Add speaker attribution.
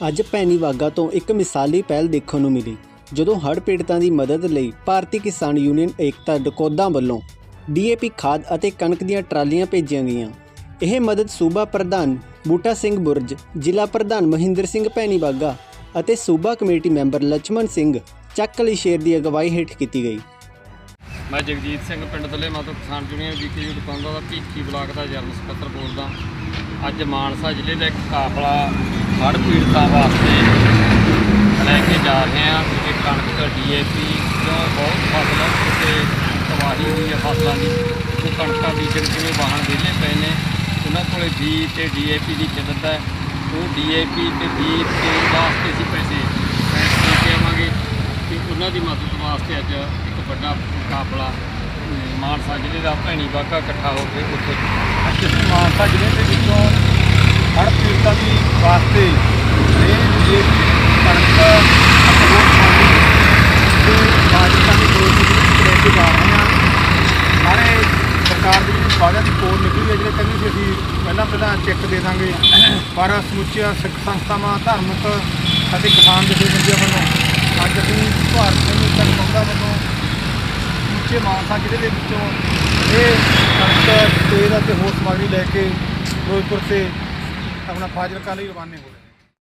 Speaker 1: ਅੱਜ ਪੈਣੀ ਵਾਗਾ ਤੋਂ ਇੱਕ ਮਿਸਾਲੀ ਪਹਿਲ ਦੇਖਣ ਨੂੰ ਮਿਲੀ, ਜਦੋਂ ਹੜ੍ਹ ਪੀੜਤਾਂ ਦੀ ਮਦਦ ਲਈ ਭਾਰਤੀ ਕਿਸਾਨ ਯੂਨੀਅਨ ਏਕਤਾ ਡਕੋਦਾ ਵੱਲੋਂ ਡੀਏਪੀ ਖਾਦ ਅਤੇ ਕਣਕ ਦੀਆਂ ਟਰਾਲੀਆਂ ਭੇਜੀਆਂ ਗਈਆਂ। ਇਹ ਮਦਦ ਸੂਬਾ ਪ੍ਰਧਾਨ ਬੂਟਾ ਸਿੰਘ ਬੁਰਜ, ਜ਼ਿਲ੍ਹਾ ਪ੍ਰਧਾਨ ਮਹਿੰਦਰ ਸਿੰਘ ਪੈਣੀ ਵਾਗਾ ਅਤੇ ਸੂਬਾ ਕਮੇਟੀ ਮੈਂਬਰ ਲਛਮਣ ਸਿੰਘ ਚੱਕਲੀ ਸ਼ੇਰ ਦੀ ਅਗਵਾਈ ਹੇਠ ਕੀਤੀ ਗਈ।
Speaker 2: ਮੈਂ ਜਗਜੀਤ ਸਿੰਘ ਪਿੰਡ ਦਲੇਮਾ ਤੋਂ ਕਿਸਾਨ ਯੂਨੀਅਨ ਜੀਕੇਯੂ ਦੁਕਾਨਦਾਰ ਦਾ ਭੀਖੀ ਬਲਾਕ ਦਾ ਜਨਰਲ ਸਕੱਤਰ ਬੋਲਦਾ। ਅੱਜ ਮਾਨਸਾ ਜ਼ਿਲ੍ਹੇ ਦਾ ਇੱਕ ਕਾਫਲਾ ਹੜ੍ਹ ਪੀੜਤਾਂ ਵਾਸਤੇ ਲੈ ਕੇ ਜਾ ਰਹੇ ਹਾਂ। ਕਿ ਕਣਕ ਡੀਏਪੀ ਜੋ ਬਹੁਤ ਫਸਲ ਤੇ ਤਬਾਹੀ ਹੋਈ ਹੈ ਫਸਲਾਂ ਦੀ। ਉਹ ਕਣਕਾਂ ਬੀਜਣ ਕਿਵੇਂ ਵਾਹਣ ਵਿਹਲੇ ਪਏ ਨੇ? ਉਹਨਾਂ ਕੋਲੇ ਬੀ ਤੇ ਡੀਏਪੀ ਦੀ ਕਿੱਲਤ ਹੈ ਉਹ ਡੀਏਪੀ ਤੇ ਬੀ ਤੇ ਵਾਸਤੇ ਅਸੀਂ ਪੈਸੇ ਪੈਸੇ ਦੇ ਕੇ ਆਵਾਂਗੇ ਤੇ ਉਹਨਾਂ ਦੀ ਮਦਦ ਵਾਸਤੇ ਅੱਜ ਇੱਕ ਵੱਡਾ ਮੁਕਾਬਲਾ ਮਾਨਸਾ ਜ਼ਿਲ੍ਹੇ ਦਾ ਭੈਣੀ ਬਾਗਾ ਇਕੱਠਾ ਹੋ ਕੇ ਉੱਥੇ।
Speaker 3: ਅੱਜ ਅਸੀਂ ਮਾਨਸਾ ਜ਼ਿਲ੍ਹੇ ਦੇ ਵਿੱਚੋਂ ਹਰ ਪੀੜਤਾਂ ਦੀ ਵਾਸਤੇ ਇਹ ਇਹ ਕਣਕ ਅਪਲੋਡ ਪਾਣੀ ਤੇ ਬਾਜਰਾ ਦੀ ਦੋ ਦੀ ਲੈ ਕੇ ਜਾ ਰਹੇ ਹਾਂ। ਸਾਰੇ ਸਰਕਾਰ ਦੀ ਜਿਹੜੀ ਵਾਅਦਿਆਂ ਦੀ ਕੋਲ ਨਿਕਲੀ ਹੈ, ਜਿਹੜੇ ਕਹਿੰਦੇ ਸੀ ਅਸੀਂ ਪਹਿਲਾਂ ਪਹਿਲਾਂ ਚੈੱਕ ਦੇ ਦਾਂਗੇ। ਪਰ ਸਮੁੱਚੀਆਂ ਸਿੱਖ ਸੰਸਥਾਵਾਂ, ਧਾਰਮਿਕ ਅਤੇ ਕਿਸਾਨ ਜਥੇਬੰਦੀਆਂ ਵੱਲੋਂ ਅੱਜ ਅਸੀਂ ਭਾਰਤ ਸਿੰਘ ਸੰਗਤਾਂ ਵੱਲੋਂ ਸਮੁੱਚੇ ਮਾਨਸਾ ਜ਼ਿਲ੍ਹੇ ਦੇ ਵਿੱਚੋਂ ਇਹ ਕਣਕ, ਤੇਲ ਅਤੇ ਹੋਰ ਸਮੱਗਰੀ ਲੈ ਕੇ ਫਿਰੋਜ਼ਪੁਰ ਤੇ ਆਪਣਾ ਫਾਜ਼ਿਲਕਾ ਲਈ ਰਵਾਨੇ ਹੋ।